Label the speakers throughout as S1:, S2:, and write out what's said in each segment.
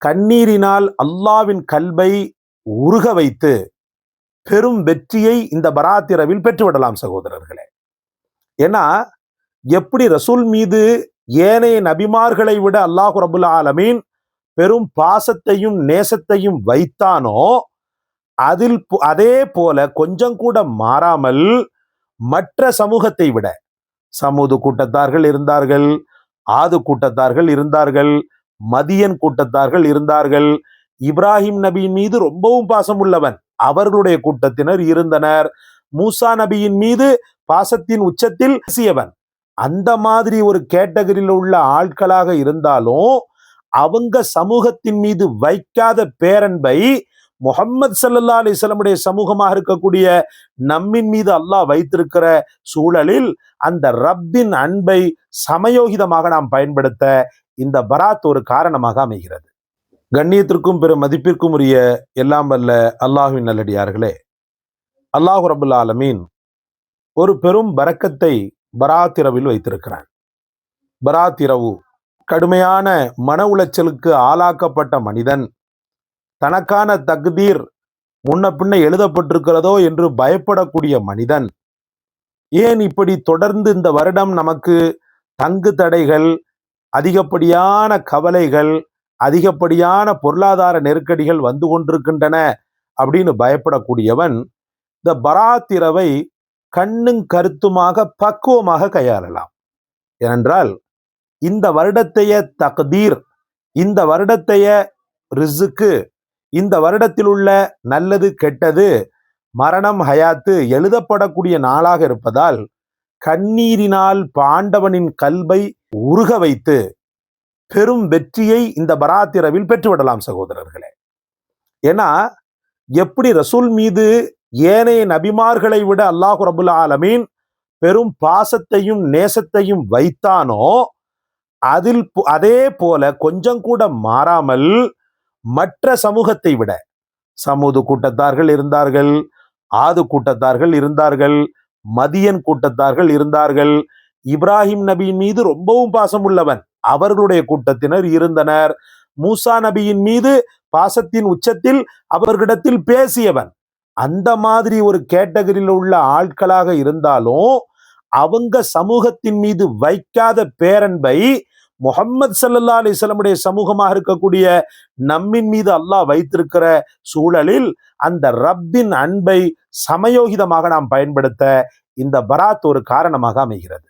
S1: கண்ணீரினால் அல்லாவின் கல்வை உருக வைத்து பெரும் வெற்றியை இந்த பராத்திரவில் பெற்றுவிடலாம் சகோதரர்களே. ஏன்னா எப்படி ரசூல் மீது ஏனைய நபிமார்களை விட அல்லாஹு ரபுல் ஆலமீன் பெரும் பாசத்தையும் நேசத்தையும் வைத்தானோ அதில் அதே போல கொஞ்சம் கூட மாறாமல் மற்ற சமூகத்தை விட சமூது கூட்டத்தார்கள் இருந்தார்கள் ஆது கூட்டத்தார்கள் இருந்தார்கள் மதியன் கூட்டத்தார்கள் இருந்தார்கள். இப்ராஹிம் நபியின் மீது ரொம்பவும் பாசம் உள்ளவன் அவர்களுடைய கூட்டத்தினர் இருந்தனர். மூசா நபியின் மீது பாசத்தின் உச்சத்தில் பேசியவன். அந்த மாதிரி ஒரு கேட்டகரியில் உள்ள ஆட்களாக இருந்தாலும் அவங்க சமூகத்தின் மீது வைக்காத பேரன்பை முகம்மது சல்லா அலிஸ்லமுடைய சமூகமாக இருக்கக்கூடிய நம்மின் மீது அல்லாஹ் வைத்திருக்கிற சூழலில் அந்த ரப்பின் அன்பை சமயோகிதமாக நாம் பயன்படுத்த இந்த பராத் ஒரு காரணமாக அமைகிறது. கண்ணியத்திற்கும் பெரும் மதிப்பிற்கும் உரிய எல்லாம் வல்ல அல்லாஹுவின் நல்லடியார்களே. அல்லாஹு ரபுல் ஆலமீன் ஒரு பெரும் பறக்கத்தை பராத்திரவில் வைத்திருக்கிறான். பராத்திரவு கடுமையான மன உளைச்சலுக்கு ஆளாக்கப்பட்ட மனிதன் தனக்கான தக்தீர் முன்ன பின்ன எழுதப்பட்டிருக்கிறதோ என்று பயப்படக்கூடிய மனிதன். ஏன் இப்படி தொடர்ந்து இந்த வருடம் நமக்கு தங்கு தடைகள் அதிகப்படியான கவலைகள் அதிகப்படியான பொருளாதார நெருக்கடிகள் வந்து கொண்டிருக்கின்றன அப்படின்னு பயப்படக்கூடியவன் இந்த பராத்திரவை கண்ணும் கருத்துமாக பக்குவமாக கையாளலாம். ஏனென்றால் இந்த வருடத்தைய தக்தீர் இந்த வருடத்தைய ரிசுக்கு இந்த வருடத்தில் உள்ள நல்லது கெட்டது மரணம் ஹயாத்து எழுதப்படக்கூடிய நாளாக இருப்பதால் கண்ணீரினால் பாண்டவனின் கல்வை உருக வைத்து பெரும் வெற்றியை இந்த பராத்திரவில் பெற்றுவிடலாம் சகோதரர்களே. ஏன்னா எப்படி ரசூல் மீது ஏனைய நபிமார்களை விட அல்லாஹு ரபுல் ஆலமீன் பெரும் பாசத்தையும் நேசத்தையும் வைத்தானோ அதில் அதே போல கொஞ்சம் கூட மாறாமல் மற்ற சமூகத்தை விட சமூது கூட்டத்தார்கள் இருந்தார்கள் ஆது கூட்டத்தார்கள் இருந்தார்கள் மதியன் கூட்டத்தார்கள் இருந்தார்கள் இப்ராஹிம் நபியின் மீது ரொம்பவும் பாசம் உள்ளவன். அவர்களுடைய கூட்டத்தினர் இருந்தனர். மூசா நபியின் மீது பாசத்தின் உச்சத்தில் அவர்களிடத்தில் பேசியவன். அந்த மாதிரி ஒரு கேட்டகரியில் உள்ள ஆட்களாக இருந்தாலும் அவங்க சமூகத்தின் மீது வைக்காத பேரன்பை முகம்மது சல்லல்லா அலிஸ்லமுடைய சமூகமாக இருக்கக்கூடிய நம்மின் மீது அல்லாஹ் வைத்திருக்கிற சூழலில் அந்த ரப்பின் அன்பை சமயோகிதமாக நாம் பயன்படுத்த இந்த பராத் ஒரு காரணமாக அமைகிறது.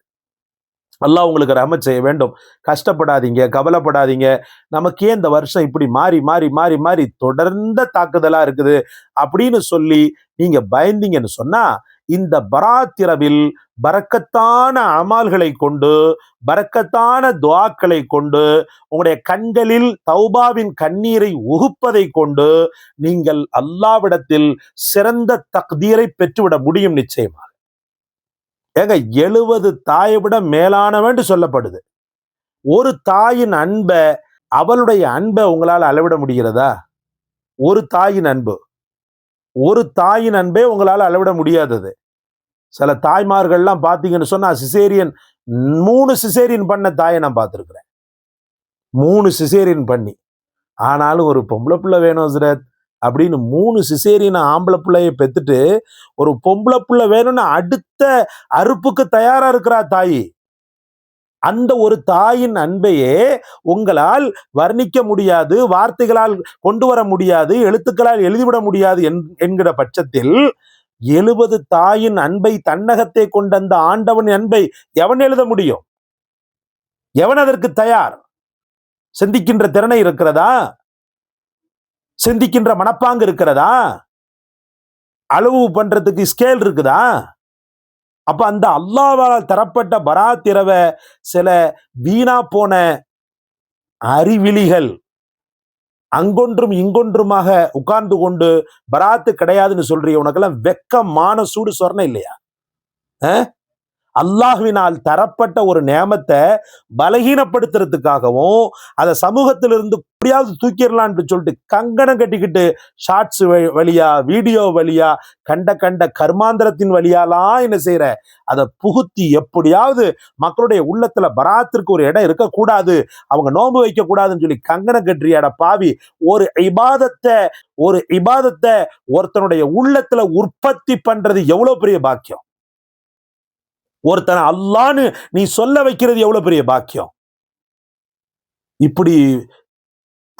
S1: அல்லாஹ் உங்களுக்கு ரஹமத் செய்ய வேண்டும். கஷ்டப்படாதீங்க கவலைப்படாதீங்க. நமக்கு ஏன் இந்த வருஷம் இப்படி மாறி மாறி மாறி மாறி தொடர்ந்த தாக்குதலாக இருக்குது. அப்படின்னு சொல்லி நீங்கள் பயந்தீங்கன்னு சொன்னால் இந்த பராத்திரவில் பறக்கத்தான அமால்களை கொண்டு பறக்கத்தான துவாக்களை கொண்டு உங்களுடைய கண்களில் தௌபாவின் கண்ணீரை உகுப்பதை கொண்டு நீங்கள் அல்லாவிடத்தில் சிறந்த தக்தீரை பெற்றுவிட முடியும் நிச்சயமாக. ஏங்க எழுவது தாயை விட மேலானவன் சொல்லப்படுது. ஒரு தாயின் அன்பை அவளுடைய அன்பை உங்களால் அளவிட முடிகிறதா? ஒரு தாயின் அன்பு. ஒரு தாயின் அன்பே உங்களால் அளவிட முடியாதது. சில தாய்மார்கள்லாம் பார்த்தீங்கன்னு சொன்னா சிசேரியன் மூணு சிசேரியன் பண்ண தாயை நான் பார்த்துருக்குறேன். மூணு சிசேரியன் பண்ணி. ஆனாலும் ஒரு பொம்பளை பிள்ளை வேணும் ஹசரத். அப்படின்னு மூணு சிசேரியனை ஆம்பளை பிள்ளைய பெத்துட்டு ஒரு பொம்பளை பிள்ளை வேணும்னு அடுத்த அறுப்புக்கு தயாரா இருக்கிறா தாய். அந்த ஒரு தாயின் அன்பையே உங்களால் வர்ணிக்க முடியாது வார்த்தைகளால் கொண்டு வர முடியாது எழுத்துக்களால் எழுதிவிட முடியாது என்- என்கிற பட்சத்தில் எழுபது தாயின் அன்பை தன்னகத்தை கொண்ட அந்த ஆண்டவன் அன்பை எவன் எழுத முடியும்? எவன் அதற்கு தயார்? சிந்திக்கின்ற திறனை இருக்கிறதா? சிந்திக்கின்ற மனப்பாங்கு இருக்கிறதா? அளவு பண்றதுக்கு ஸ்கேல் இருக்குதா? அப்ப அந்த அல்லாவால் தரப்பட்ட பராத்திரவை சில வீணா போன அறிவிலிகள் அங்கொன்றும் இங்கொன்றுமாக உட்கார்ந்து கொண்டு பராத்து கிடையாதுன்னு சொல்றிய உனக்கெல்லாம் வெக்கமான சூடு சொரணை இல்லையா? அல்லாஹுவினால் அல்லாஹ்வினால் தரப்பட்ட ஒரு நேமத்தை பலகீனப்படுத்துறதுக்காகவும் அதை சமூகத்திலிருந்து எப்படியாவது தூக்கிடலான்னு சொல்லிட்டு கங்கணம் கட்டிக்கிட்டு ஷார்ட்ஸ் வழியா வீடியோ வழியா கண்ட கண்ட கர்மாந்திரத்தின் வழியாலாம் என்ன செய்யற? அதை புகுத்தி எப்படியாவது மக்களுடைய உள்ளத்துல பராத்திற்கு ஒரு இடம் இருக்கக்கூடாது. அவங்க நோன்பு வைக்க கூடாதுன்னு சொல்லி கங்கணம் கட்டுறியாட பாவி ஒரு இபாதத்தை ஒரு இபாதத்தை ஒருத்தனுடைய உள்ளத்துல உற்பத்தி பண்றது எவ்வளவு பெரிய பாக்கியம்? ஒருத்தனை அல்லான்னு நீ சொல்ல வைக்கிறது எவ்வளவு பெரிய பாக்கியம்? இப்படி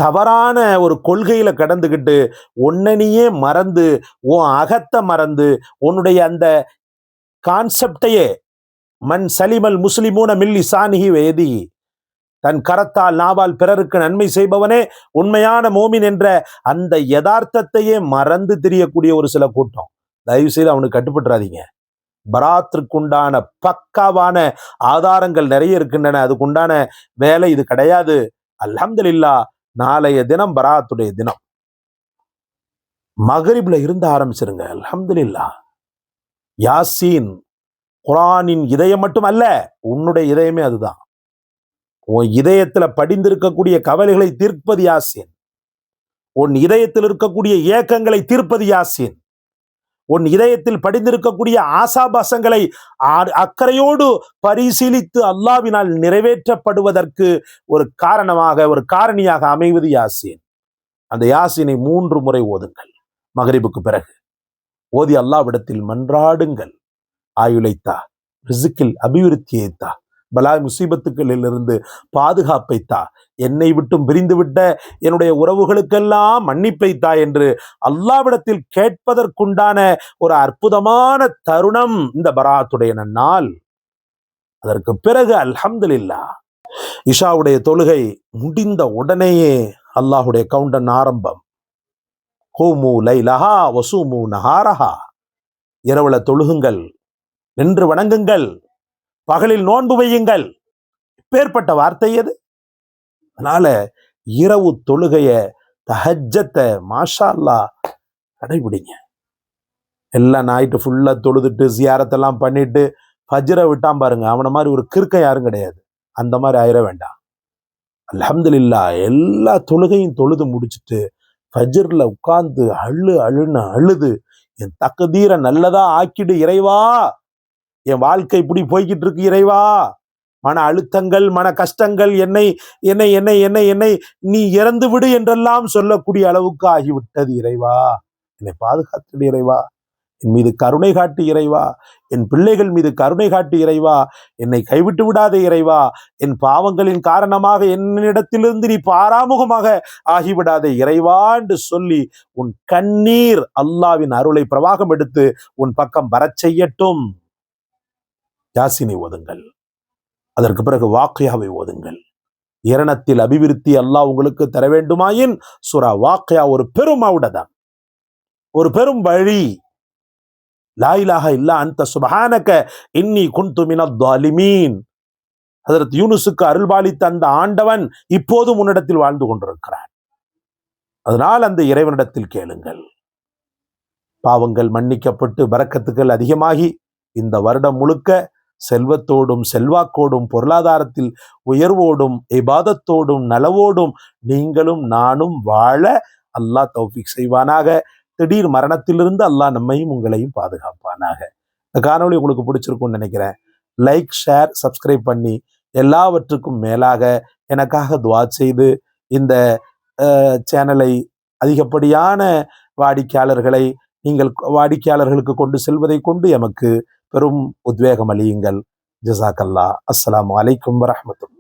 S1: தவறான ஒரு கொள்கையில கடந்துக்கிட்டு உன்னனையே மறந்து உன் அகத்தை மறந்து உன்னுடைய அந்த கான்செப்டையே மண் சலிமல் முஸ்லிமூன மில்லி சானிஹி வேதி தன் கரத்தால் நாவால் பிறருக்கு நன்மை செய்பவனே உண்மையான மோமின் என்ற அந்த யதார்த்தத்தையே மறந்து தெரியக்கூடிய ஒரு சில கூட்டம். தயவு செய்து அவனுக்கு கட்டுப்பட்டுறாதீங்க. பராத்திற்குண்டான பக்காவான ஆதாரங்கள் நிறைய இருக்கின்றன. அதுக்குண்டான வேலை இது கிடையாது. அலமதுல்லா நாளைய தினம் பராத்துடைய தினம். மகரிப்ல இருந்து ஆரம்பிச்சிருங்க. அலமதுல்லா யாசீன் குரானின் இதயம் மட்டும் அல்ல உன்னுடைய இதயமே அதுதான். உன் இதயத்துல படிந்திருக்கக்கூடிய கவலைகளை தீர்ப்பது யாசீன். உன் இதயத்தில் இருக்கக்கூடிய ஏக்கங்களை தீர்ப்பது யாசீன். உன் இதயத்தில் படிந்திருக்கக்கூடிய ஆசாபாசங்களை அக்கறையோடு பரிசீலித்து அல்லாவினால் நிறைவேற்றப்படுவதற்கு ஒரு காரணமாக ஒரு காரணியாக அமைவது யாசீன். அந்த யாசீனை மூன்று முறை ஓதுங்கள். மகரிபுக்கு பிறகு. ஓதி அல்லாவிடத்தில் மன்றாடுங்கள். ஆயுளைத்தா ரிசுக்கில் அபிவிருத்தியைத்தா பலாய் முசீபத்துக்களிலிருந்து பாதுகாப்பைத்தா. என்னை விட்டும் பிரிந்துவிட்ட என்னுடைய உறவுகளுக்கெல்லாம் மன்னிப்பைத்தா என்று அல்லாவிடத்தில் கேட்பதற்குண்டான ஒரு அற்புதமான தருணம் இந்த பராத்துடைய நன்னால் அதற்கு பிறகு அல்ஹம்துலில்லா. இஷாவுடைய தொழுகை முடிந்த உடனேயே அல்லாஹுடைய கவுண்டன் ஆரம்பம். ஹூமு லைலஹா வசூமு நஹாரஹா. இரவுல தொழுகுங்கள் நின்று வணங்குங்கள். பகலில் நோன்பு வையுங்கள். இப்பேற்பட்ட வார்த்தை எது? அதனால இரவு தொழுகைய தஹஜத்தை மாஷா அல்லாஹ் கடைபிடிங்க எல்லாம் நைட்டு ஃபுல்லா தொழுதுட்டு ஜியாரத்தெல்லாம் பண்ணிட்டு ஃபஜ்ரை விட்டான் பாருங்க அவனை மாதிரி ஒரு கிறுக்க யாரும் கிடையாது. அந்த மாதிரி ஆயிட வேண்டாம். அலமதுல்லா எல்லா தொழுகையும் தொழுது முடிச்சிட்டு ஃபஜ்ரில் உட்கார்ந்து அழு அழுன்னு அழுது என் தகுதீரை நல்லதா ஆக்கிடு இறைவா! என் வாழ்க்கை இப்படி போய்கிட்டு இருக்கு இறைவா. மன அழுத்தங்கள் மன கஷ்டங்கள் என்னை என்னை என்னை என்னை என்னை நீ இறந்து விடு என்றெல்லாம் சொல்லக்கூடிய அளவுக்கு ஆகிவிட்டது இறைவா. என்னை பாதுகாத்து இறைவா. என் மீது கருணை காட்டு இறைவா. என் பிள்ளைகள் மீது கருணை காட்டு இறைவா. என்னை கைவிட்டு விடாதே இறைவா. என் பாவங்களின் காரணமாக என்னிடத்திலிருந்து நீ பாராமுகமாக ஆகிவிடாதே இறைவா என்று சொல்லி உன் கண்ணீர் அல்லாவின் அருளை பிரவாகம் எடுத்து உன் பக்கம் வரச் செய்யட்டும். யாசினை ஓதுங்கள். அதற்கு பிறகு வாக்கியாவை ஓதுங்கள். இரணத்தில் அபிவிருத்தி அல்லாஹ் உங்களுக்கு தர வேண்டுமாயின் சுரா வாக்கியா ஒரு பெரும் அவுடதான் ஒரு பெரும் வழி. லாயிலாக இல்லா அந்த சுபஹானக இன்னி குன்து அதற்கு யூனுசுக்கு அருள்பாலித்த அந்த ஆண்டவன் இப்போதும் உன்னிடத்தில் வாழ்ந்து கொண்டிருக்கிறான். அதனால் அந்த இறைவனிடத்தில் கேளுங்கள். பாவங்கள் மன்னிக்கப்பட்டு வரக்கத்துக்கள் அதிகமாகி இந்த வருடம் முழுக்க செல்வத்தோடும் செல்வாக்கோடும் பொருளாதாரத்தில் உயர்வோடும் இபாதத்தோடும் நலவோடும் நீங்களும் நானும் வாழ அல்லாஹ் தௌஃபிக் செய்வானாக. திடீர் மரணத்திலிருந்து அல்லாஹ் நம்மையும் உங்களையும் பாதுகாப்பானாக. இந்த காணொலி உங்களுக்கு பிடிச்சிருக்கும்னு நினைக்கிறேன். லைக் ஷேர் சப்ஸ்கிரைப் பண்ணி எல்லாவற்றுக்கும் மேலாக எனக்காக துவா செய்து இந்த சேனலை அதிகப்படியான வாடிக்கையாளர்களை நீங்கள் வாடிக்கையாளர்களுக்கு கொண்டு செல்வதை கொண்டு எமக்கு பெரும் உத்வேகம் அளியுங்கள் ஜசாக்கல்லா அஸ்லாம் வலைக்கம் வரமத்துல்லா